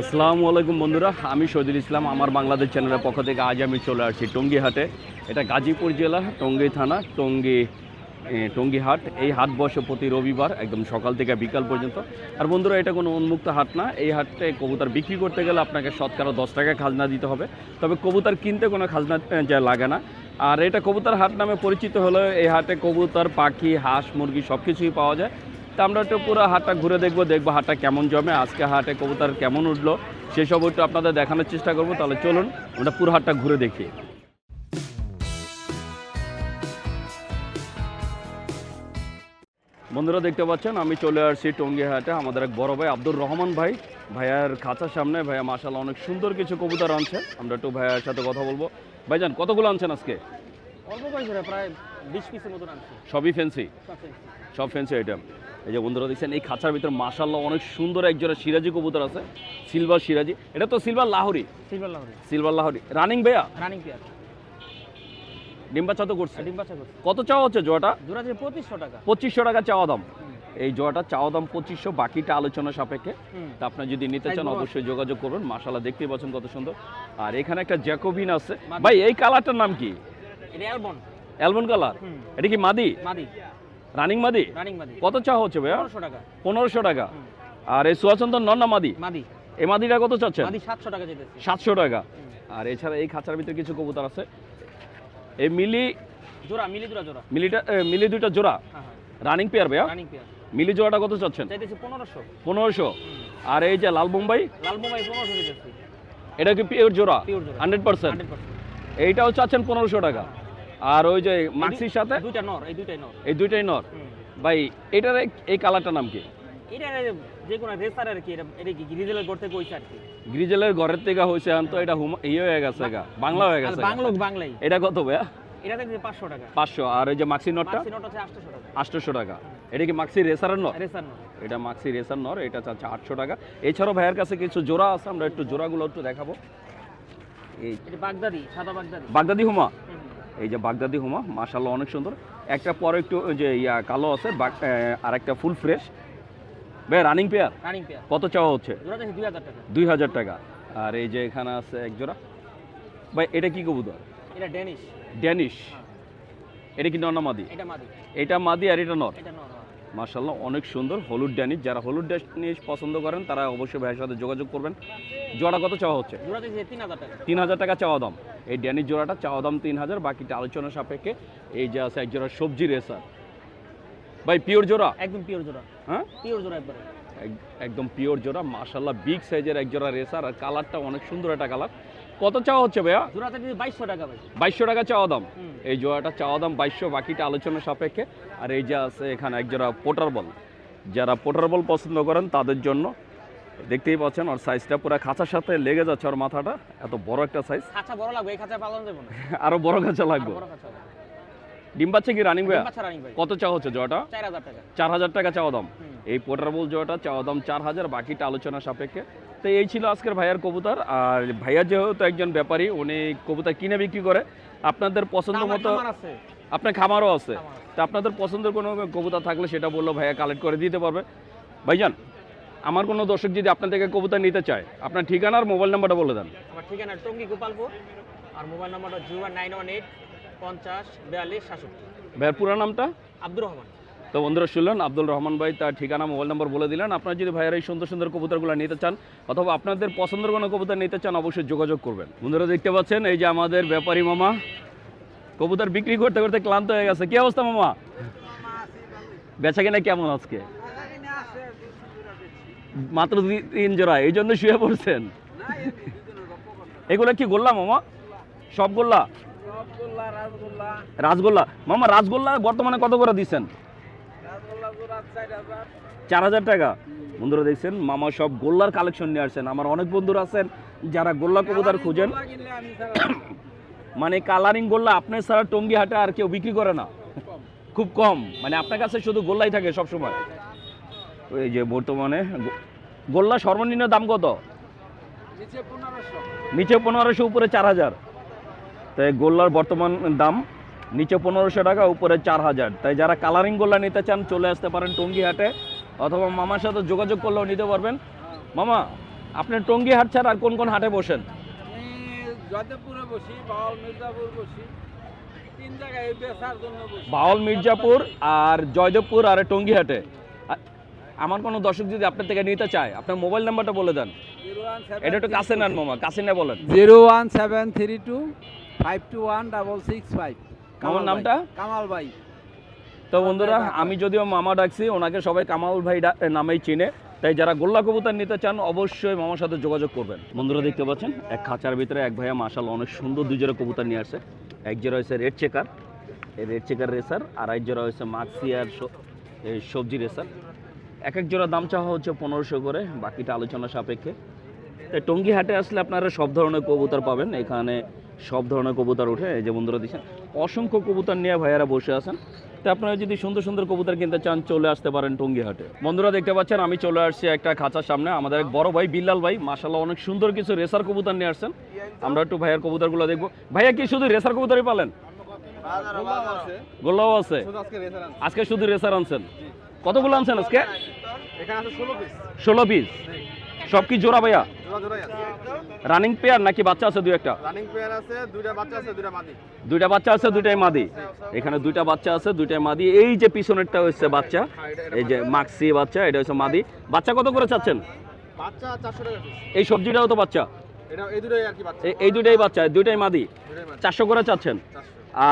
আসসালামু আলাইকুম বন্ধুরা আমি শহীদুল ইসলাম আমার বাংলাদেশ চ্যানেলের পক্ষ থেকে আজ আমি চলে আসছি টঙ্গী হাটে এটা গাজীপুর জেলা টঙ্গী থানা টঙ্গী এ, টঙ্গী হাট এই হাট বসে প্রতি রবিবার একদম সকাল থেকে বিকাল পর্যন্ত। আর বন্ধুরা এটা কোনো উন্মুক্ত হাট না। এই হাটে কবুতর বিক্রি করতে গেলে আপনাকে শতকরা দশ টাকা খাজনা দিতে হবে। তবে কবুতর কিনতে কোনো খাজনা যা লাগে না। আর এটা কবুতর হাট নামে পরিচিত হলেও এই হাটে কবুতর পাখি হাঁস মুরগি সব কিছুই পাওয়া যায়। তা আমরা একটু পুরো হাটটা ঘুরে দেখব দেখব হাটটা কেমন জমে আজকে হাটে কবুতর কেমন উঠল সেসব একটু আপনাদের দেখানোর চেষ্টা করব তাহলে চলুন আমরা পুরো হাটটা ঘুরে দেখি। বন্ধুরা দেখতে পাচ্ছেন আমি চলে আসছি টঙ্গী হাটে আমাদের এক বড় ভাই আব্দুর রহমান ভাই ভাইয়ার খাঁচার সামনে ভাইয়া মাসাল অনেক সুন্দর কিছু কবুতর আনছে আমরা একটু ভাইয়ার সাথে কথা বলব। ভাইজান কতগুলো আনছেন আজকে? অল্প প্রায় পিসের আনছি। সবই ফেন্সি সব ফেন্সি। সব ফেন্সি আইটেম এই যে বন্ধুরা দেখছেন এই খাঁচার ভিতরে মাসাল্লাহ অনেক সুন্দর একজোড়া সিরাজি কবুতর আছে সিলভার সিরাজি। এটা তো silver Lahori? Silver Lahori. Silver Lahori. Running ভাইয়া? রানিং পেয়ার ডিম্বা তো করছে। ডিম বাচ্চা করছে। কত চাওয়া হচ্ছে জোয়াটা জোড়া যে পঁচিশশো টাকা। পঁচিশশো টাকা চাওয়া দাম। এই জোয়াটা চাওয়া দাম পঁচিশশো বাকিটা আলোচনা সাপেক্ষে। তা আপনি যদি নিতে চান অবশ্যই যোগাযোগ করবেন। মাসাল্লাহ দেখতেই পাচ্ছেন কত সুন্দর। আর এখানে একটা জ্যাকোবিন আছে। ভাই এই কালারটার নাম কি? এটা অ্যালবন। Almond colour? এটা কি মাদি? মাদি। রানিং মাদি রানিং মাদি কত চাওয়া হচ্ছে ভাইয়া? পনেরোশো টাকা। পনেরোশো টাকা। আর এই সুয়াচন্দন নন না মাদি মাদি এই মাদিটা কত চাচ্ছেন? মাদি সাতশো টাকা যেতেছে। সাতশো টাকা। আর এছাড়া এই খাঁচার ভিতরে কিছু কবুতর আছে। এই মিলি জোড়া মিলি জোড়া জোড়া। মিলিটা মিলি দুইটা জোড়া। হ্যাঁ হ্যাঁ। রানিং পেয়ার ভাইয়া? রানিং পেয়ার মিলি জোড়াটা কত চাচ্ছেন? চাইতেছি পনেরোশো। পনেরোশো। আর এই যে লাল মোবাইল পনেরোশো এটা কি পিওর জোড়া? হান্ড্রেড পার্সেন্ট হান্ড্রেড পার্সেন্ট এইটাও চাচ্ছেন পনেরোশো টাকা। আর ওই যে মাক্সির সাথে? দুইটা নর এই দুইটাই নর। এই দুইটাই নর? ভাই এটার এই- কালারটার নাম কি? এটা যে কোনো রেসার আর কি এটা কি গ্রিজেলের করতে কইছে আর কি? গ্রিজেলের ঘরের থেকে হয়েছে আন তো এটা হুম ইয়ে হয়ে গেছে গা বাংলা হয়ে গেছে। বাংলো বাংলাই। এটা কত ভাইয়া? এটা দেখছি পাঁচশো টাকা। পাঁচশো। আর ওই যে মাক্সি নটটা? মাক্সি নট হচ্ছে আটশোশো টাকা। আটশোশো টাকা। এটা কি মাক্সি রেসারের নর রেসার নট। এটা মাক্সি রেসার নর এটা চাচ্ছে আটশো টাকা। এছাড়াও ভাইয়ের কাছে কিছু জোড়া আছে আমরা একটু জোড়াগুলো একটু দেখাবো। এই এটা বাগদাদি সাদা বাগদাদি। বাগদাদি হুম। এই যে বাগদাদি হুমা মাশাল্লাহ অনেক সুন্দর। একটা পরে একটু যে ইয়া কালো আছে আর একটা ফুল ফ্রেশ। ভাই রানিং পেয়ার রানিং পেয়ার কত চাওয়া হচ্ছে? দুই হাজার টাকা। আর এই যে এখানে আছে এক জোড়া। ভাই এটা কি কবুতর? এটা ডেনিশ ড্যানিশ হ্যাঁ। এটা কি নর্না মাদি? এটা মাদি। এটা মাদি আর এটা নর? এটা নর। মার্শাল্লাহ অনেক সুন্দর হলুদ ড্যানিশ। যারা হলুদ ড্যানিশ পছন্দ করেন তারা অবশ্যই ভাইয়ের সাথে যোগাযোগ করবেন। জোড়া কত চাওয়া হচ্ছে? তিন হাজার টাকা। চাওয়া দাম। এই ড্যানিশ জোড়াটা চাওয়া দাম তিন হাজার বাকিটা আলোচনা সাপেক্ষে এই যে আছে এক জোড়া সবজি রেসার ভাই পিওর জোড়া? একদম পিওর জোড়া। হ্যাঁ? পিওর জোড়া একবারে। একদম পিওর জোড়া মার্শাল্লাহ বিগ সাইজের এক জোড়া রেসার আর কালারটা অনেক সুন্দর একটা কালার। কত চাওয়া হচ্ছে ভাইয়া? জোড়া দেখছি বাইশশো টাকা ভাই। বাইশশো টাকা চাওয়া দাম? এই জোড়াটা চাওয়া দাম বাইশশো বাকিটা আলোচনা সাপেক্ষে। আর এই যে আছে এখানে এক জোড়া পোটার বল। যারা পোটার বল পছন্দ করেন তাদের জন্য। দেখতেই পাচ্ছেন ওর সাইজটা পুরো খাঁচার সাথে লেগে যাচ্ছে ওর মাথাটা। এত বড় একটা সাইজ খাঁচা বড় লাগবে এই খাঁচা পালন না। আরও বড় খাঁচা লাগবে। ডিম পাচ্ছে কি রানিং ভাইয়া? কত চাওয়া হচ্ছে জোড়াটা? চার হাজার টাকা। চার হাজার টাকা চাওয়া দাম। এই পোটার বল জোড়াটা চাওয়া দাম চার হাজার বাকিটা আলোচনা সাপেক্ষে। তো এই ছিল আজকের ভাইয়ার কবুতর। আর ভাইয়া যেহেতু একজন ব্যাপারী উনি কবুতর কিনে বিক্রি করে। আপনাদের পছন্দ আমার মতো আপনার খামারও আছে। তা আপনাদের পছন্দের কোনো কবুতর থাকলে সেটা বলল ভাইয়া কালেক্ট করে দিতে পারবে। ভাইজান আমার কোনো দর্শক যদি আপনার থেকে কবুতর নিতে চায় আপনার ঠিকানা আর মোবাইল নাম্বারটা বলে দেন। আমার ঠিকানা টঙ্গী গোপালপুর আর মোবাইল নাম্বারটা জিরো নাইন ওয়ান এইট পঞ্চাশ বিয়াল্লিশ সাতষট্টি। ভাইয়ার পুরো নামটা? আব্দুর রহমান। তো বন্ধুরা শুনলেন আব্দুল রহমান ভাই তার ঠিকানা মোবাইল নাম্বার বলে দিলেন। আপনারা যদি ভাইয়ের এই সুন্দর সুন্দর কবুতরগুলো নিতে চান অথবা আপনাদের পছন্দের কোনো কবুতর নিতে চান অবশ্যই যোগাযোগ করবেন। বন্ধুরা দেখতে পাচ্ছেন এই যে আমাদের ব্যাপারী মামা কবুতর বিক্রি করতে করতে ক্লান্ত হয়ে গেছে। কি অবস্থা মামা? বেচা কিনা কেমন আজকে? মাত্র দুই তিন জোড়া এই জন্য শুয়ে পড়ছেন? এগুলো কি গোল্লা মামা? সব গোল্লা? রাজগোল্লা। মামা রাজগোল্লা বর্তমানে কত করে দিচ্ছেন? চার হাজার টাকা। বন্ধুরা দেখছেন মামা সব গোল্লার কালেকশন নিয়ে আসছেন। আমার অনেক বন্ধুরা আছেন যারা গোল্লা কবুতর খুঁজেন। মানে কালারিং গোল্লা আপনার ছাড়া টঙ্গি হাটে আর কেউ বিক্রি করে না। খুব কম। মানে আপনার কাছে শুধু গোল্লাই থাকে সব সময় ওই যে বর্তমানে গোল্লা সর্বনিম্ন দাম কত? নিচে পনেরোশো। উপরে চার হাজার। তাই গোল্লার বর্তমান দাম নিচে পনেরোশো টাকা উপরে চার হাজার। তাই যারা কালারিং গোল্লা নিতে চান চলে আসতে পারেন টঙ্গি হাটে অথবা মামার সাথে যোগাযোগ করলেও নিতে পারবেন। মামা আপনার টঙ্গী হাট ছাড়া আর কোন কোন হাটে বসেন? বসি বাউল মির্জাপুর বসি। তিন জায়গায় বেচার জন্য বাউল মির্জাপুর আর জয়দেবপুর আর টঙ্গী হাটে। আমার কোনো দর্শক যদি আপনার থেকে নিতে চায় আপনার মোবাইল নাম্বারটা বলে দেন। এটা একটু কাছে নেন মামা কাছে নিয়ে বলেন। Zero one seven three two five two one double six five. মামার নামটা? কামাল ভাই। তো বন্ধুরা আমি যদিও মামা ডাকছি ওনাকে সবাই কামাল ভাই নামেই চিনে। তাই যারা গোল্লা কবুতর নিতে চান অবশ্যই মামার সাথে যোগাযোগ করবেন। বন্ধুরা দেখতে পাচ্ছেন এক খাঁচার ভিতরে এক ভাইয়া মাশাল অনেক সুন্দর দুই জোড়া কবুতর নিয়ে আসে। এক জোড়া হয়েছে রেড চেকার এই রেড চেকার রেসার আর এক জোড়া হয়েছে মাক্সি আর এই সবজি রেসার। এক এক জোড়া দাম চাওয়া হচ্ছে পনেরোশো করে বাকিটা আলোচনা সাপেক্ষে। তাই টঙ্গী হাটে আসলে আপনারা সব ধরনের কবুতর পাবেন এখানে সব ধরনের কবুতর উঠে এই যে বন্ধুরা দিচ্ছেন অসংখ্য কবুতর নিয়ে ভাইয়ারা বসে আছেন। তো আপনারা যদি সুন্দর সুন্দর কবুতর কিনতে চান চলে আসতে পারেন টঙ্গী হাটে বন্ধুরা দেখতে পাচ্ছেন আমি চলে আসছি একটা খাঁচার সামনে। আমাদের এক বড় ভাই বিল্লাল ভাই মাসাল্লাহ অনেক সুন্দর কিছু রেসার কবুতর নিয়ে আসছেন। আমরা একটু ভাইয়ার কবুতরগুলো দেখব। ভাইয়া কি শুধু রেসার কবুতরই পালেন? গোল্লাও আছে। আজকে শুধু রেসার আনছেন। কতগুলো আনছেন আজকে? ষোলো পিস সব কি জোড়া ভাইয়া? রানিং পেয়ার নাকি বাচ্চা আছে দুই একটা? রানিং পেয়ার আছে দুইটা বাচ্চা আছে দুইটা মাদি। দুইটা বাচ্চা আছে দুইটাই মাদি? এখানে দুইটা বাচ্চা আছে দুইটাই মাদি। এই যে পিছনেরটা হচ্ছে বাচ্চা এই যে মাক্সি বাচ্চা এটা হচ্ছে মাদি। বাচ্চা কত করে চাচ্ছেন? বাচ্চা চারশো টাকা এই সবজিটাও তো বাচ্চা। এটা এই দুটোই আর কি বাচ্চা। এই দুইটাই বাচ্চা দুইটাই মাদি। দুটোই বাচ্চা চারশো করে চাচ্ছেন?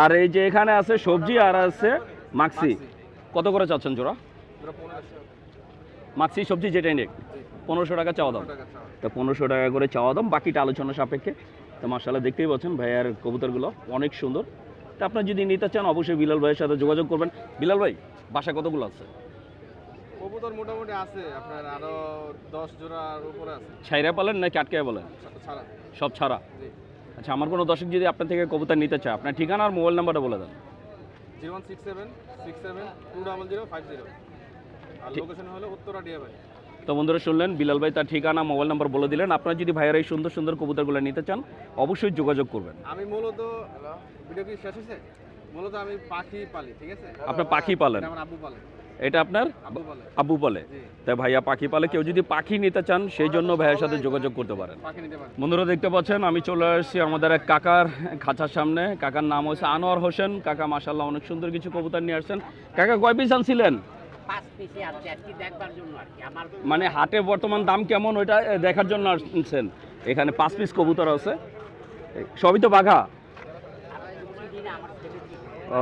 আর এই যে এখানে আছে সবজি আর আছে মাক্সি। কত করে চাচ্ছেন জোড়া? মাক্সি সবজি যেটাই নেই পনেরোশো টাকা চাওয়া দাম। তো পনেরোশো টাকা করে চাওয়া দাম বাকিটা আলোচনা সাপেক্ষে। তো মার্শাল্লাহ দেখতেই পাচ্ছেন ভাইয়ার কবুতরগুলো অনেক সুন্দর। তো আপনার যদি নিতে চান অবশ্যই বিলাল ভাইয়ের সাথে যোগাযোগ করবেন। বিলাল ভাই বাসা কতগুলো আছে? কবুতর মোটামুটি আছে আপনার আরও দশ জোড়ার উপরে আছে। ছাইরা পালেন নাকি আটকে বলেন সব ছাড়া? আচ্ছা আমার কোনো দর্শক যদি আপনার থেকে কবুতর নিতে চায় আপনার ঠিকানা আর মোবাইল নাম্বারটা বলে দেন। Zero one six seven six seven two double zero five zero. আর লোকেশন হলো উত্তরা তো বন্ধুরা শুনলেন বিলাল ভাই তার ঠিকানা মোবাইল নাম্বার বলে দিলেন। আপনারা যদি ভাইয়ের এই সুন্দর সুন্দর কবুতরগুলো নিতে চান অবশ্যই যোগাযোগ করবেন। আমি মূলত ভিডিও কি শেষ হয়েছে? মূলত আমি পাখি পালি ঠিক আছে? আপনি পাখি পালেন? আমার আব্বু পালে। এটা আপনার আব্বু পালে। তাই ভাইয়া পাখি পালে কেউ যদি পাখি নিতে চান সেই জন্য ভাইয়ের সাথে যোগাযোগ করতে পারেন। বন্ধুরা দেখতে পাচ্ছেন আমি চলে আসছি আমাদের এক কাকার খাঁচার সামনে। কাকার নাম হচ্ছে আনোয়ার হোসেন। কাকা মাসাল্লাহ অনেক সুন্দর কিছু কবুতর নিয়ে আসছেন। কাকা কয় পিস আনছিলেন? পাঁচ পিসে আছে আর দেখবার জন্য আর কি আমার মানে হাটে বর্তমান দাম কেমন ওইটা দেখার জন্য আসছেন। এখানে পাঁচ পিস কবুতর আছে। সবই তো বাঘা? ও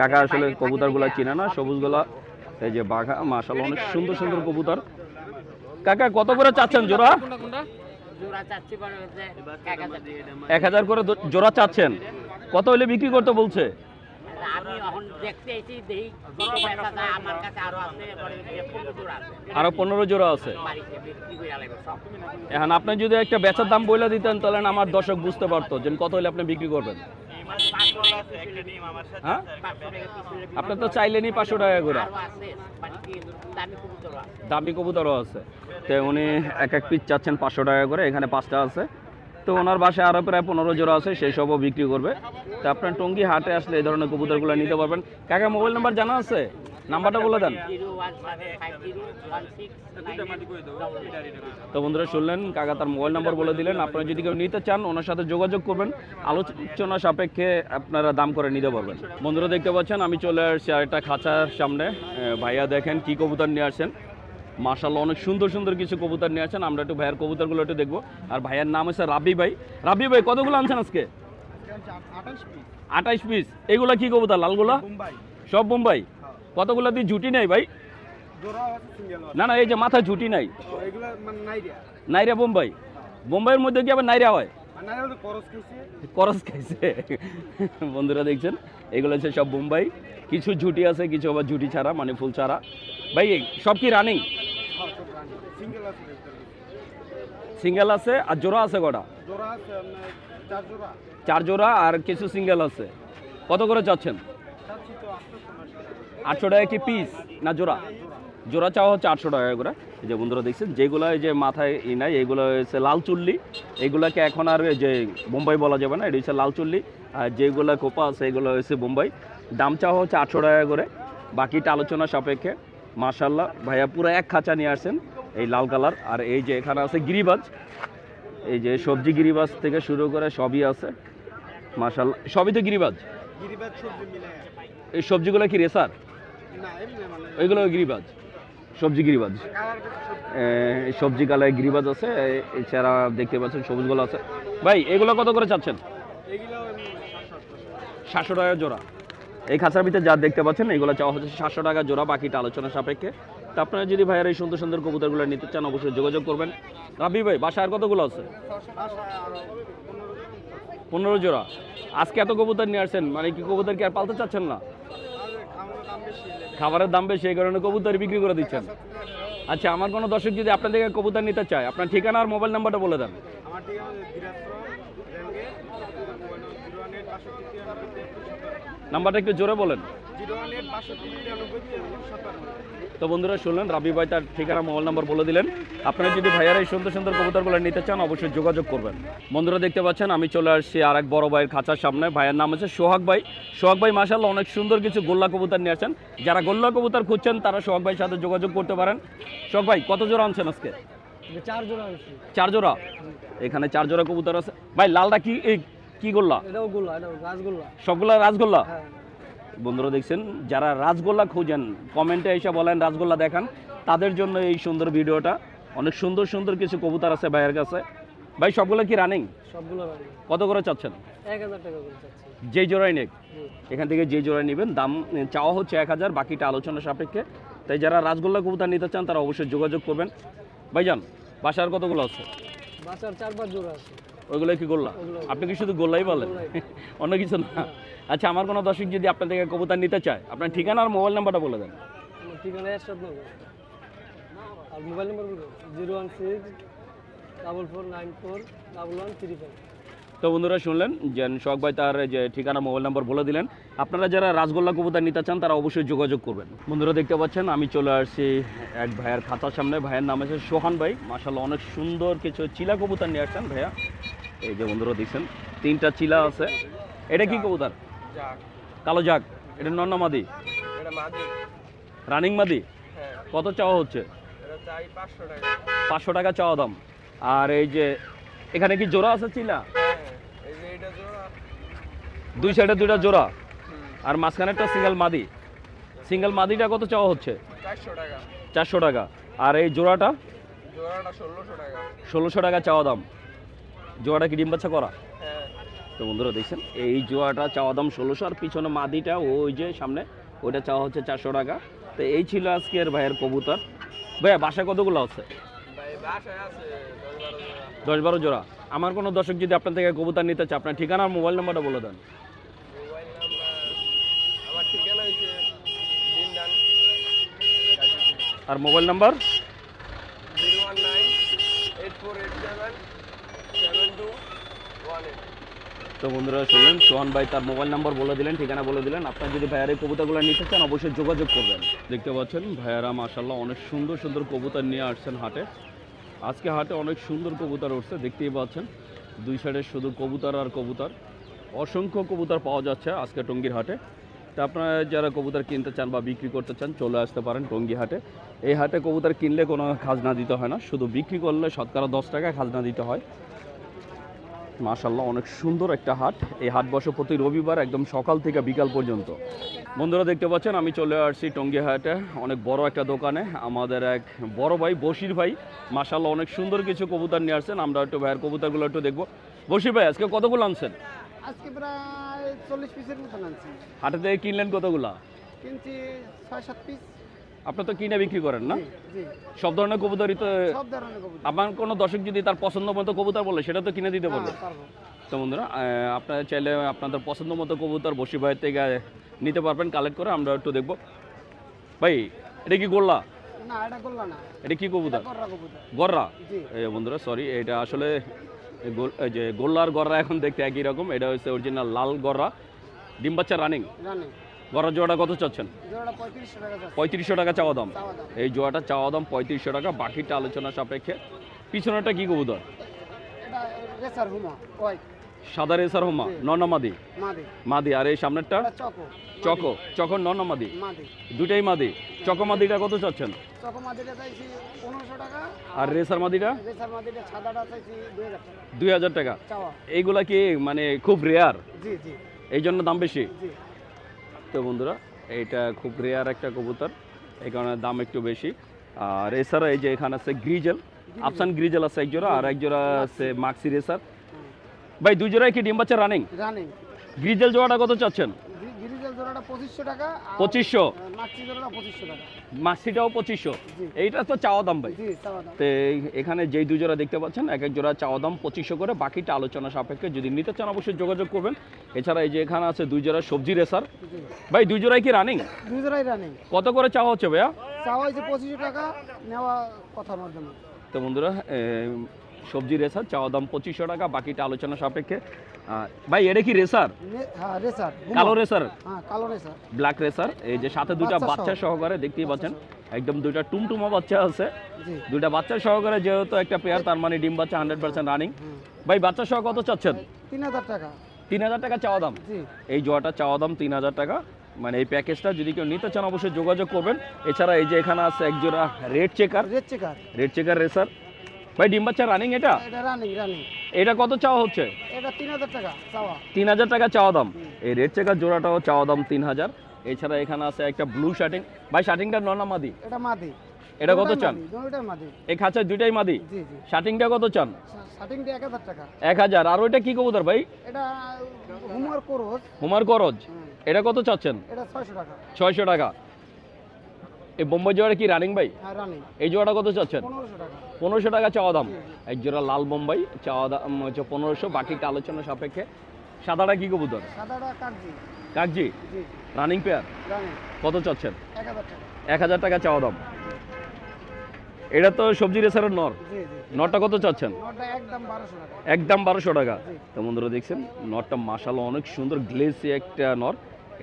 কাকা আসলে কবুতরগুলো চিনে না সবুজগুলা। এই যে বাঘা মাসাল্লাহ অনেক সুন্দর সুন্দর কবুতর। কাকা কত করে চাচ্ছেন জোড়া? এক হাজার। করে জোড়া চাচ্ছেন। কত হলে বিক্রি করতে বলছে? আমি এখন দেখতে দেখি আমার কাছে আরও আছে পনেরো জোড়া আছে। আরও পনেরো জোড়া আছে? এখন আপনি যদি একটা বেচার দাম বলে দিতেন তাহলে আমার দর্শক বুঝতে পারতো যে কত হলে আপনি বিক্রি করবেন। হ্যাঁ। আপনি তো চাইলেনই পাঁচশো টাকা করে। আছে দামি কবুতরও আছে। তো উনি এক এক পিস চাচ্ছেন পাঁচশো টাকা করে এখানে পাঁচটা আছে। তো ওনার বাসায় আরও প্রায় পনেরো জোড়া আছে, সেই সবও বিক্রি করবে। তো আপনার টঙ্গি হাটে আসলে এই ধরনের কবুতরগুলো নিতে পারবেন। কাকা, মোবাইল নাম্বার জানা আছে? নাম্বারটা বলে দেন। তো বন্ধুরা, শুনলেন, কাকা তার মোবাইল নাম্বার বলে দিলেন। আপনারা যদি কেউ নিতে চান, ওনার সাথে যোগাযোগ করবেন। আলোচনা সাপেক্ষে আপনারা দাম করে নিতে পারবেন। বন্ধুরা, দেখতে পাচ্ছেন, আমি চলে আসছি আরেকটা খাঁচার সামনে। ভাইয়া দেখেন কি কবুতর নিয়ে আসেন মার্শাল্লাহ অনেক সুন্দর সুন্দর কিছু কবুতর নিয়ে আসেন। আমরা একটু ভাইয়ের কবুতরগুলো একটু দেখব। আর ভাইয়ের নাম হচ্ছে রাবি ভাই। রাবি ভাই কতগুলো আনছেন আজকে? আঠাইশ পিস। এগুলো কি কবুতর লালগুলা? সব বোম্বাই? কতগুলো দিয়ে ঝুটি নেই ভাই? না না এই যে মাথায় ঝুটি নাই। মানে নাইরা। বোম্বাই? বোম্বাইয়ের মধ্যে কি আবার নাইরা হয়? করস খাইছে। বন্ধুরা দেখছেন এগুলো হচ্ছে সব বোম্বাই। কিছু ঝুটি আছে কিছু আবার ঝুটি ছাড়া মানে ফুল ছাড়া। ভাই সব কি রানিং সিঙ্গেল আছে সিঙ্গেল আছে আর জোড়া আছে কটা? জোড়া আছে চার জোড়া। চার জোড়া আর কিছু সিঙ্গেল আছে। কত করে চাচ্ছেন? আটশো টাকা। কি পিস না জোড়া? জোড়া। চাওয়া হচ্ছে আটশো টাকা করে। এই যে বন্ধুরা দেখছেন যেগুলো এই যে মাথায় ই নাই এগুলো হচ্ছে লাল চুল্লি। এগুলাকে এখন আর যে বোম্বাই বলা যাবে না এটা হচ্ছে লাল চুল্লি। আর যেগুলো কোপা আছে এগুলো হচ্ছে বোম্বাই। দাম চাওয়া হচ্ছে আটশো টাকা করে। বাকিটা আলোচনা সাপেক্ষে। মার্শাল্লাহ ভাইয়া পুরো এক খাঁচা নিয়ে আসছেন। এই লাল কালার। আর এই যে এখানে আছে গিরিবাজ। এই যে সবজি গিরিবাজ থেকে শুরু করে সবই আছে। মাশাল্লাহ সবই তো গিরিবাজ? এই সবজিগুলো কি রেসার? মানে ওইগুলো গিরিবাজ। সবজি গিরিবাজ। সবজি কালার গিরিবাজ আছে। এছাড়া দেখতে পাচ্ছেন সবুজগুলো আছে। ভাই এগুলো কত করে চাচ্ছেন? সাতশো টাকা জোড়া। এই খাঁচার ভিতরে যা দেখতে পাচ্ছেন এগুলো চাওয়া হচ্ছে সাতশো টাকা জোড়া। বাকিটা আলোচনা সাপেক্ষে। তা আপনারা যদি ভাইয়ার এই সুন্দর সুন্দর কবুতরগুলো নিতে চান অবশ্যই যোগাযোগ করবেন। রাবি ভাই বাসায় আর কতগুলো আছে? পনেরো জোড়া। আজকে এত কবুতর নিয়ে আসছেন মানে কি কবুতর কি আর পালতে চাচ্ছেন না? খাবারের দাম বেশি এই কারণে কবুতর বিক্রি করে দিচ্ছেন। আচ্ছা আমার কোনো দর্শক যদি আপনার থেকে কবুতর নিতে চায় আপনার ঠিকানা আর মোবাইল নাম্বারটা বলে দেন। নাম্বারটা একটু জোরে বলেন। জিরো তো বন্ধুরা শুনলেন রাবি ভাই তার ঠিকানা মোবাইল নাম্বার বলে দিলেন। আপনারা যদি ভাইয়ারা এই সুন্দর সুন্দর কবুতরগুলো নিতে চান অবশ্যই যোগাযোগ করবেন। বন্ধুরা দেখতে পাচ্ছেন আমি চলে আসছি আর এক বড় ভাইয়ের খাঁচার সামনে। ভাইয়ের নাম হচ্ছে সোহাগ ভাই। সোহাগ ভাই মাসাল্লাহ অনেক সুন্দর কিছু গোল্লা কবুতর নিয়ে আসছেন। যারা গোল্লা কবুতর খুঁজছেন তারা সোহাগ ভাইয়ের সাথে যোগাযোগ করতে পারেন। সোহাগ ভাই কত জোড়া আনছেন আজকে? চার জোড়া চার জোড়া? এখানে চার জোড়া কবুতর আছে। ভাই লালটা কি এই কি গোল্লা। সবগুলা রাজগোল্লা? হ্যাঁ। বন্ধুরা দেখছেন যারা রাজগোল্লা খুঁজেন কমেন্টে এসে বলেন রাজগোল্লা দেখান তাদের জন্য এই সুন্দর ভিডিওটা। অনেক সুন্দর সুন্দর কিছু কবুতর আছে ভাইয়ের কাছে। ভাই সবগুলো কি রানিং সবগুলো কত করে চাচ্ছেন? এক হাজার টাকা করে চাচ্ছি। যেই জোড়াই নেক। এখান থেকে যে জোড়াই নেবেন দাম চাওয়া হচ্ছে এক হাজার বাকিটা আলোচনা সাপেক্ষে। তাই যারা রাজগোল্লা কবুতর নিতে চান তারা অবশ্যই যোগাযোগ করবেন। ভাইজান বাসার কতগুলো আছে? বাসার চার পাঁচ জোড়া আছে। ওইগুলো কি গোল্লা? আপনি কি শুধু গোল্লাই বলেন? অন্য কিছু না। আচ্ছা আমার কোনো দর্শক যদি আপনার থেকে কবুতর নিতে চায়, আপনার ঠিকানা আর মোবাইল নাম্বারটা বলে দেন। ঠিকানা আর mobile number zero one six double four nine four double one three five. তো বন্ধুরা শুনলেন যে শখ ভাই তার যে ঠিকানা মোবাইল নাম্বার বলে দিলেন। আপনারা যারা রাজগোল্লা কবুতর নিতে চান তারা অবশ্যই যোগাযোগ করবেন। বন্ধুরা দেখতে পাচ্ছেন আমি চলে আসছি এক ভাইয়ের খাতার সামনে। ভাইয়ের নাম আছে সোহান ভাই। মাসাল্লাহ অনেক সুন্দর কিছু চিলা কবুতর নিয়ে আসছেন ভাইয়া। এই যে বন্ধুরা দেখছেন তিনটা চিলা আছে। এটা কি কবুতর? কালো জাগ এটা এটা মাদি। রানিং মাদি? হ্যাঁ। কত চাওয়া হচ্ছে? পাঁচশো টাকা চাওয়া দাম। আর এই যে এখানে কি জোড়া আছে চিলা হ্যাঁ এই যে এটা জোড়া দুই সাইডে দুইটা জোড়া। আর মাঝখানে একটা সিঙ্গেল মাদি। সিঙ্গেল মাদিটা কত চাওয়া হচ্ছে? চারশো টাকা। আর এই জোড়াটা? ষোলোশো টাকা। চাওয়া দাম। জোড়াটা কি ডিম বাচ্চা করা? হ্যাঁ। তো বন্ধুরা দেখছেন এই জোড়াটা চাওয়া দাম ষোলোশো আর পিছনে মাদিটা ওই যে সামনে ওইটা চাওয়া হচ্ছে চারশো টাকা। তো এই ছিল আজকের ভাইয়ের কবুতর। ভাইয়া বাসা কতগুলো আছে দশ বারো জোড়া। আমার কোনো দর্শক যদি আপনার থেকে কবুতর নিতে চায় আপনার ঠিকানা আর মোবাইল নাম্বারটা বলে দেন। আর মোবাইল নাম্বার? তো বন্ধুরা শুনলেন সোহান ভাই তার মোবাইল নাম্বার বলে দিলেন ঠিকানা বলে দিলেন। আপনার যদি ভাইয়ার এই কবুতরগুলো নিতে চান অবশ্যই যোগাযোগ করবেন। দেখতে পাচ্ছেন ভাইয়ারা মাসাল্লাহ অনেক সুন্দর সুন্দর কবুতর নিয়ে আসছেন হাটে। আজকে হাটে অনেক সুন্দর কবুতর উঠছে, দেখতেই পাচ্ছেন। দুই সাইডে শুধু কবুতর আর কবুতর। অসংখ্য কবুতর পাওয়া যাচ্ছে আজকে টঙ্গির হাটে। তা আপনারা যারা কবুতর কিনতে চান বা বিক্রি করতে চান, চলে আসতে পারেন টঙ্গি হাটে। এই হাটে কবুতর কিনলে কোনো খাজনা দিতে হয় না। শুধু বিক্রি করলে শতকরা দশ টাকা খাজনা দিতে হয়। মাশাল্লাহ অনেক সুন্দর একটা হাট। এই হাট বসে প্রতি রবিবার একদম সকাল থেকে বিকাল পর্যন্ত। বন্ধুরা দেখতে পাচ্ছেন আমি চলে আসছি টঙ্গী হাটে অনেক বড় একটা দোকানে। আমাদের এক বড় ভাই বশির ভাই মাশাল্লাহ অনেক সুন্দর কিছু কবুতর নিয়ে আসছেন। আমরা একটু ভাইয়ের কবুতরগুলো একটু দেখব। বশির ভাই আজকে কতগুলো আনছেন? আজকে প্রায় চল্লিশ পিসের মতন আনছি। হাটে থেকে কিনলেন কতগুলা? কিনছি ছয় সাত পিস। আপনি তো কিনে বিক্রি করেন না? সব ধরনের কবুতরই তো আমার কোনো দর্শক যদি তার পছন্দ মতো কবুতর বলে সেটা তো কিনে দিতে পারবে। তো বন্ধুরা আপনারা চাইলে আপনাদের পছন্দ মতো কবুতর বসি ভাইয়ের থেকে নিতে পারবেন কালেক্ট করে আমরা একটু দেখব। ভাই এটা কি গোল্লা? এটা কি কবুতর? গররা বন্ধুরা সরি এটা আসলে যে গোল্লার গররা এখন দেখতে একই রকম। এটা হচ্ছে অরিজিনাল লাল গররা। ডিম বাচ্চা রানিং জানে গররা জোড়াটা কত চাচ্ছেন? পঁয়ত্রিশশো টাকা চাওয়া দাম? এই জোড়াটা চাওয়া দাম পঁয়ত্রিশশো টাকা বাকিটা আলোচনা সাপেক্ষে। পিছনেটা কি কবুতর? সাদা রেসার হোমা নন মাদি? আর এই সামনেরটা? চকো। চকো চকর নন মাদি? মাদি। দুটাই মাদি। চকো মাদিটা কত চাচ্ছেন? আর রেসার মাদিটা? দুই হাজার টাকা। এইগুলা কি মানে খুব রেয়ার এই জন্য দাম বেশি? তো বন্ধুরা এটা খুব রেয়ার একটা কবুতর এই কারণে দাম একটু বেশি। আর এছাড়া এই যে এখানে আছে গ্রিজেল আফসান গ্রিজেল আছে এক জোড়া আর এক জোড়া আছে মাক্সি রেসার ভাই দুই জোড়ায় কি ডিম বাচ্চা রানিং রানিং গ্রিজেল জোড়াটা কত চাচ্ছেন? পঁচিশশো টাকা পঁচিশশো। এইটা তো চাওয়া দাম ভাই। তো এখানে যেই দুই জোড়া দেখতে পাচ্ছেন এক এক জোড়া চাওয়া দাম পঁচিশশো করে বাকিটা আলোচনা সাপেক্ষে। যদি নিতে চান অবশ্যই যোগাযোগ করবেন। এছাড়া এই যে এখানে আছে দুই জোড়া সবজি রেসার। ভাই দুই জোড়ায় কি রানিং? দুই জোড়াই রানিং। কত করে চাওয়া হচ্ছে ভাইয়া? চাওয়া হয়েছে পঁচিশশো টাকা নেওয়া কথার মাধ্যমে তো বন্ধুরা সবজি রেসার চাওয়া দাম পঁচিশশো টাকা বাকিটা আলোচনা সাপেক্ষে। ভাই এটা কি রেসার? হ্যাঁ রেসার কালো রেসার? হ্যাঁ কালো রেসার। ব্ল্যাক রেসার এই যে সাথে দুইটা বাচ্চা সহকারে দেখতেই পাচ্ছেন একদম দুইটা টুমটুমা বাচ্চা আছে। দুইটা বাচ্চা সহকারে যেহেতু একটা পেয়ার তার মানে ডিম বাচ্চা হান্ড্রেড পার্সেন্ট রানিং ভাই বাচ্চা সহ কত চাচ্ছেন? তিন হাজার টাকা। তিন হাজার টাকা চাওয়া দাম? এই জোয়াটা চাওয়া দাম তিন হাজার টাকা। মানে এই প্যাকেজটা যদি কেউ নিতে চান অবশ্যই যোগাযোগ করবেন। এছাড়া এই যে এখানে আছে এক জোড়া red checker red checker red checker racer. ভাই ডিম বাচ্চা রানিং এটা? এটা রানিং রানিং এটা কত চাওয়া হচ্ছে? এটা তিন হাজার টাকা চাওয়া। তিন হাজার টাকা চাওয়া দাম। এই রেড চেকার জোড়াটাও চাওয়া দাম তিন হাজার। এছাড়া এখানে আছে একটা ব্লু শার্টিং ভাই শার্টিংটা নন মাদি? এটা মাদি। এটা কত চান? দুটোটাই মাদি। এই খাঁচায় দুইটাই মাদি? জি জি। শার্টিংটা কত চান? এক হাজার টাকা। এক হাজার। আর ওইটা কি কবুতর ভাই? এটা হুমার করোজ। হুমার করজ। এটা কত চাচ্ছেন? এটা ছয়শো টাকা। ছয়শো টাকা। এই বোম্বাই জোড়া কি রানিং ভাই? হ্যাঁ এই জোড়াটা কত চাচ্ছেন? পনেরোশো টাকা। চাওয়া দাম। এক জোড়া লাল বোম্বাই চাওয়া দাম হচ্ছে পনেরোশো বাকিটা আলোচনা সাপেক্ষে। সাদাটা কি কবুতর? কাকজি। রানিং পেয়ার কত চাচ্ছেন? এক হাজার টাকা। চাওয়া দাম। এটা তো সবজি রেসারের নর। নরটা কত চাচ্ছেন? একদম বারোশো টাকা। তো বন্ধুরা দেখছেন নরটা মাসালো অনেক সুন্দর গ্লেসি একটা নর।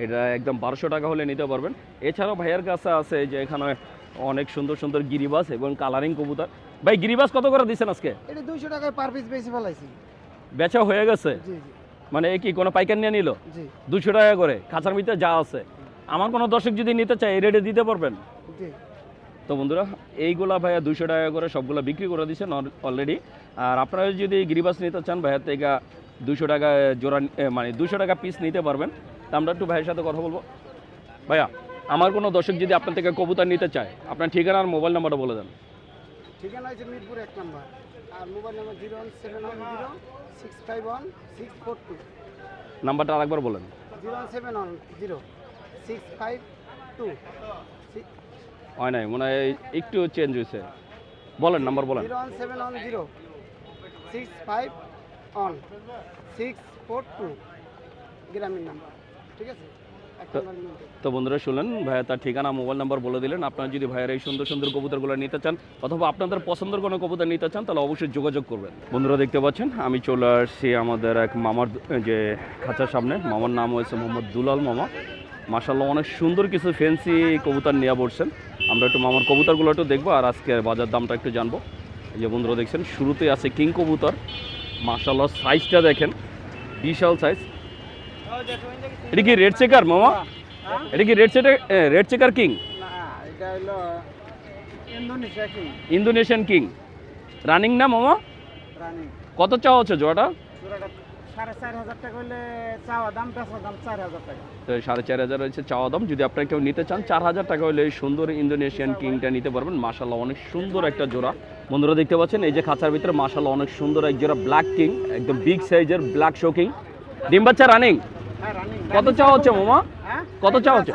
এটা একদম বারোশো টাকা হলে নিতে পারবেন। এছাড়াও ভাইয়ের কাছে আছে যে এখানে অনেক সুন্দর সুন্দর গিরিবাস এবং কালারিং কবুতর। ভাই গিরিবাস কত করে দিচ্ছেন আজকে? এটা দুইশো টাকায় পার পিস বেশি ফেলাইছি। বেচা হয়ে গেছে? মানে এ কি কোনো পাইকার নিয়ে নিল? দুশো টাকা করে খাঁচার ভিতরে যা আছে। আমার কোনো দর্শক যদি নিতে চায় এই রেটে দিতে পারবেন? তো বন্ধুরা এইগুলা ভাইয়া দুশো টাকা করে সবগুলো বিক্রি করে দিচ্ছেন অলরেডি আর আপনারা যদি গিরিবাস নিতে চান ভাইয়ার থেকে দুশো টাকা জোড়া মানে দুশো টাকা পিস নিতে পারবেন। আমরা একটু ভাইয়ের সাথে কথা বলব। ভাইয়া আমার কোনো দর্শক যদি আপনার থেকে কবুতর নিতে চায় আপনার ঠিকানা আর মোবাইল নাম্বারটা বলে দেন। ঠিকানা হচ্ছে মিরপুর এক নাম্বার। আর mobile number zero one seven one zero six five one six four two. নাম্বারটা আরেকবার বলেন zero one seven one zero six five two. হয় নাই মনে হয় একটু চেঞ্জ হয়েছে। বলেন নাম্বার বলেন। Zero one seven one zero six five one six four two. Grameen number. ঠিক আছে? তো- বন্ধুরা শুনলেন ভাইয়া তার ঠিকানা মোবাইল নাম্বার বলে দিলেন। আপনারা যদি ভাইয়ের এই সুন্দর সুন্দর কবুতরগুলো নিতে চান অথবা আপনাদের পছন্দের কোনো কবুতর নিতে চান তাহলে অবশ্যই যোগাযোগ করবেন। বন্ধুরা দেখতে পাচ্ছেন আমি চলে আসছি আমাদের এক মামার যে খাঁচার সামনে। মামার নাম হয়েছে মোহাম্মদ দুলাল মামা। মাসাল্লাহ অনেক সুন্দর কিছু ফ্যান্সি কবুতর নিয়ে পড়ছেন আমরা একটু মামার কবুতরগুলো একটু দেখব আর আজকে বাজার দামটা একটু জানব। এই যে বন্ধুরা দেখছেন শুরুতে আছে কিং কবুতর। মাসাল্লাহ সাইজটা দেখেন বিশাল সাইজ এটা কি রেড চেকার মামা? এটা কি red checker red checker king কি ইন্দোনেশিয়ান কিং রানিং না মামা? কত চাওয়া হচ্ছে জোড়াটা? সাড়ে চার হাজার চাওয়া দাম যদি আপনারা কেউ নিতে চান চার হাজার টাকা হলে এই সুন্দর ইন্দোনেশিয়ান কিংটা নিতে পারবেন। অনেক সুন্দর একটা জোড়া। বন্ধুরা দেখতে পাচ্ছেন এই যে খাঁচার ভিতরে অনেক সুন্দর এক জোড়া ব্ল্যাক কিং একদম বিগ সাইজের ব্ল্যাক শোকিং ডিম বাচ্চা হ্যাঁ রানিং কত চাওয়া হচ্ছে মামা? হ্যাঁ? কত চাওয়া হচ্ছে?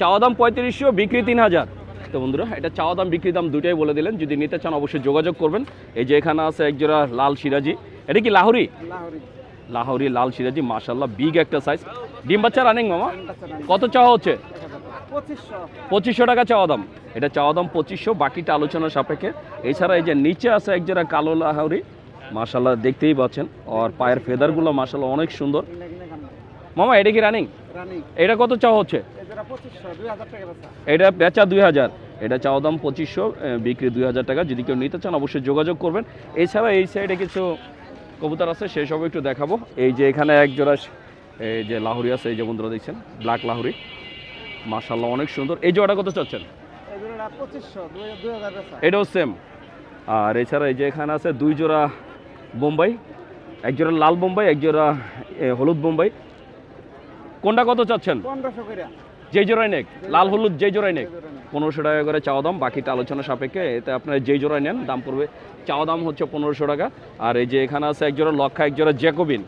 চাওয়া দাম পঁয়ত্রিশশো বিক্রি তিন হাজার। তো বন্ধুরা এটা চাওয়া দাম বিক্রি দাম দুটাই বলে দিলেন। যদি নিতে চান অবশ্যই যোগাযোগ করবেন। এই যে এখানে আছে এক জোড়া লাল সিরাজি। এটা কি লাহোরি? লাহোরি। লাল সিরাজি মাশাল্লাহ বিগ একটা সাইজ ডিম বাচ্চা রানিং মামা? কত চাওয়া হচ্ছে? পঁচিশশো। টাকা চাওয়া দাম। এটা চাওয়া দাম পঁচিশশো বাকিটা আলোচনার সাপেক্ষে। এছাড়া এই যে নিচে আছে এক জোড়া কালো লাহোরি। মাশাল্লাহ দেখতেই পাচ্ছেন। আর পায়ের ফেদারগুলো মাশাল্লাহ অনেক সুন্দর। মামা এটা কি রানিং রানিং এটা কত চাওয়া হচ্ছে? এটা বেচা। দুই হাজার। এটা চাওয়া দাম পঁচিশশো বিক্রি দুই হাজার টাকা। যদি কেউ নিতে চান অবশ্যই যোগাযোগ করবেন। এছাড়া এই সাইডে কিছু কবুতর আছে সেই সব একটু দেখাবো। এই যে এখানে এক জোড়া এই যে লাহুরি আছে এই যে বন্ধুরা দেখছেন ব্ল্যাক লাহুরি। মার্শাল্লাহ অনেক সুন্দর। এই জোড়াটা কত চাচ্ছেন? এটাও সেম আর এছাড়া এই যে এখানে আছে দুই জোড়া বোম্বাই এক জোড়া লাল বোম্বাই একজোড়া হলুদ বোম্বাই। কোনটা কত চাচ্ছেন? যে জোড়াই নেক লাল হলুদ যে জোড়াই নেক। পনেরোশো টাকা করে চাওয়া দাম বাকিটা আলোচনা সাপেক্ষে এতে আপনার যেই জোড়াই নেন দাম পড়বে। চাওয়া দাম হচ্ছে পনেরোশো টাকা। আর এই যে এখানে আছে একজোড়া লক্ষা এক জোড়া জ্যাকোবিন।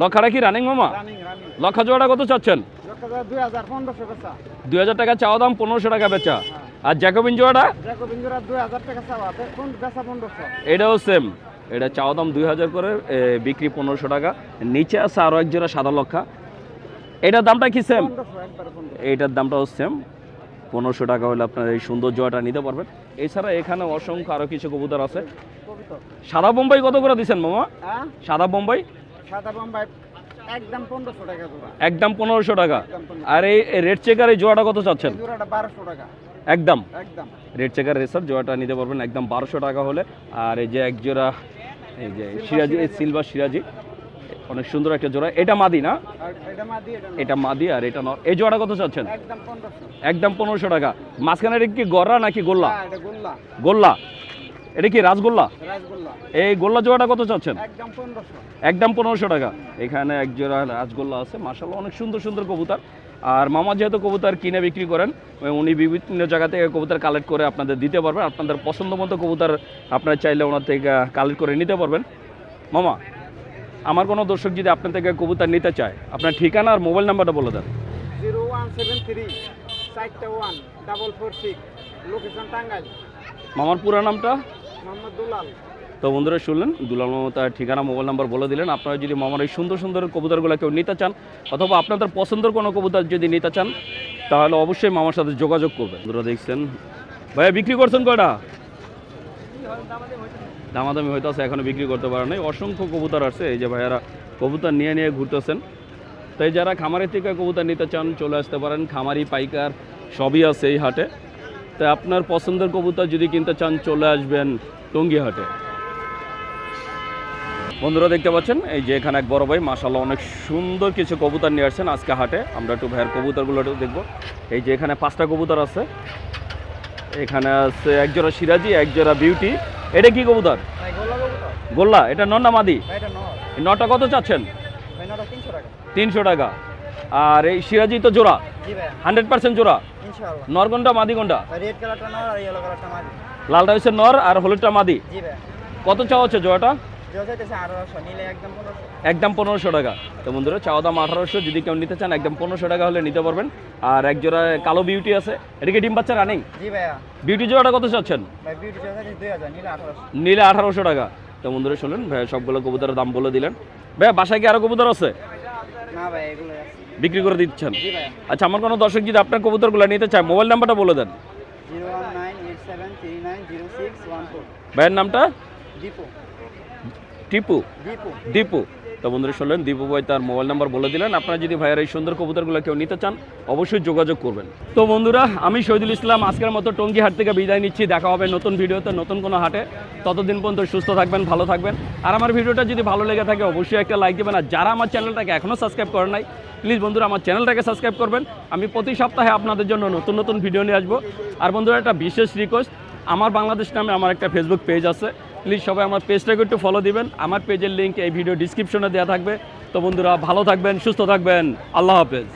লক্ষাটা কি রানিং মামা? লক্ষা জোড়াটা কত চাচ্ছেন? দুই হাজার টাকা চাওয়া দাম পনেরোশো টাকা বেচা। আর জ্যাকোবিন জোড়াটা? জোড়া এটাও সেম এটা চাওয়া দাম দুই হাজার করে বিক্রি পনেরোশো টাকা। নিচে আছে আরও এক জোড়া সাদা লক্ষা। এটার দামটা কি সেম এইটার দামটাও সেম পনেরোশো টাকা হলে আপনার এই সুন্দর জয়টা নিতে পারবেন। এছাড়া এখানে অসংখ্য আরও কিছু কবুতর আছে। সাদা বোম্বাই কত করে দিচ্ছেন মামা? হ্যাঁ? সাদা বোম্বাই? সাদা বোম্বাই একদম পনেরোশো টাকা একদম পনেরোশো টাকা। আর এই রেড চেকার এই জোড়াটা কত চাচ্ছেন? একদম। একদম। রেড চেকার রেসার জোড়াটা নিতে পারবেন। একদম বারোশো টাকা হলে। আর এই যে এক জোড়া এই যে সিরাজি সিলভার সিরাজি। অনেক সুন্দর একটা জোড়া। এটা মাদি না? এটা মাদি আর এটা নর এই জোড়াটা কত চাচ্ছেন? একদম পনেরোশো। টাকা। মাঝখানে কি গররা নাকি গোল্লা? হ্যাঁ গোল্লা। এটা কি রাজগোল্লা এই গোল্লা জোড়াটা কত চাচ্ছেন? একদম পনেরোশো। টাকা। এখানে এক জোড়া রাজগোল্লা আছে। মার্শাল্লাহ অনেক সুন্দর সুন্দর কবুতর। আর মামা যেহেতু কবুতর কিনে বিক্রি করেন উনি বিভিন্ন জায়গা থেকে কবুতর কালেক্ট করে আপনাদের দিতে পারবেন। আপনাদের পছন্দ মতো কবুতর আপনারা চাইলে ওনার থেকে কালেক্ট করে নিতে পারবেন। মামা আমার কোনো দর্শক যদি আপনার থেকে কবুতর নিতে চায় আপনার ঠিকানা আর মোবাইল নাম্বারটা বলে দেন। জিরো ওয়ান সেভেন থ্রি চারটা one double four six location Tangail. মামার পুরো নামটা? মোহাম্মদ দুলাল। তো বন্ধুরা শুনলেন, দুলাল মামা তার ঠিকানা, মোবাইল নাম্বার বলে দিলেন। আপনারা যদি মামার এই সুন্দর সুন্দর কবুতরগুলো কেউ নিতে চান, অথবা আপনাদের পছন্দের কোনো কবুতর যদি নিতে চান, তাহলে অবশ্যই মামার সাথে যোগাযোগ করবেন। বন্ধুরা দেখছেন? ভাইয়া, বিক্রি করছেন কয়টা? দামাদামি হয়তো আছে এখনও বিক্রি করতে পারে নাই। অসংখ্য কবুতর আছে, এই যে ভাইয়ারা কবুতর নিয়ে নিয়ে ঘুরতেছেন। তাই যারা খামারের থেকে কবুতর নিতে চান, চলে আসতে পারেন। খামারি, পাইকার, সবই আছে এই হাটে। তাই আপনার পছন্দের কবুতর যদি কিনতে চান, চলে আসবেন টঙ্গী হাটে বন্ধুরা দেখতে পাচ্ছেন এই যে এখানে এক বড় ভাই মাসাল্লাহ অনেক সুন্দর কিছু কবুতর নিয়ে আসছেন আজকে হাটে। আমরা একটু ভাইয়ের কবুতরগুলো একটু দেখব। এই যে এখানে পাঁচটা কবুতর আছে। এখানে আছে একজোড়া সিরাজি এক জোড়া বিউটি। এটা কি কবুতর? গোল্লা এটা নন্না মাদি? নটা কত চাচ্ছেন? তিনশো টাকা। আর এই সিরাজি তো জোড়া? হান্ড্রেড পার্সেন্ট জোড়া? নর কোনটা মাদি কোনটা? মাঝি লালটা হচ্ছে নর আর হলুদটা মাদি। কত চাওয়া হচ্ছে জোড়াটা? একদম পনেরোশো। টাকা। তো বন্ধুরা চাওয়া দাম আঠারোশো যদি কেউ নিতে চান একদম পনেরোশো টাকা হলে নিতে পারবেন। আর এক জোড়া কালো বিউটি আছে। এটাকে ডিম বাচ্চা রানিং? বিউটি জোড়াটা কত চাচ্ছেন? নিলে আঠারোশো। টাকা। তো বন্ধুরা শুনলেন ভাই সবগুলো কবুতরের দাম বলে দিলেন। ভাই বাসায় কি আরও কবুতর আছে? বিক্রি করে দিচ্ছেন? আচ্ছা আমার কোনো দর্শক যদি আপনার কবুতরগুলো নিতে চায় মোবাইল নাম্বারটা বলে দেন। ভাইয়ের নামটা? টিপু? দীপু। তো বন্ধুরা শুনলেন দীপু ভাই তার মোবাইল নাম্বার বলে দিলেন। আপনারা যদি ভাইয়ের এই সুন্দর কবুতরগুলো কেউ নিতে চান অবশ্যই যোগাযোগ করবেন। তো বন্ধুরা আমি শহীদুল ইসলাম আজকের মতো টঙ্গী হাট থেকে বিদায় নিচ্ছি। দেখা হবে নতুন ভিডিওতে নতুন কোনো হাটে। ততদিন পর্যন্ত সুস্থ থাকবেন ভালো থাকবেন। আর আমার ভিডিওটা যদি ভালো লেগে থাকে অবশ্যই একটা লাইক দেবেন। আর যারা আমার চ্যানেলটাকে এখনও সাবস্ক্রাইব করেন নাই প্লিজ বন্ধুরা আমার চ্যানেলটাকে সাবস্ক্রাইব করবেন। আমি প্রতি সপ্তাহে আপনাদের জন্য নতুন নতুন ভিডিও নিয়ে আসব। আর বন্ধুরা একটা বিশেষ রিকোয়েস্ট আমার বাংলাদেশ নামে আমার একটা ফেসবুক পেজ আছে। প্লিজ সবাই আমার পেজটাকে একটু ফলো দিবেন। আমার পেজের লিঙ্ক এই ভিডিও ডিসক্রিপশনে দেওয়া থাকবে। তো বন্ধুরা, ভালো থাকবেন, সুস্থ থাকবেন। আল্লাহ হাফেজ।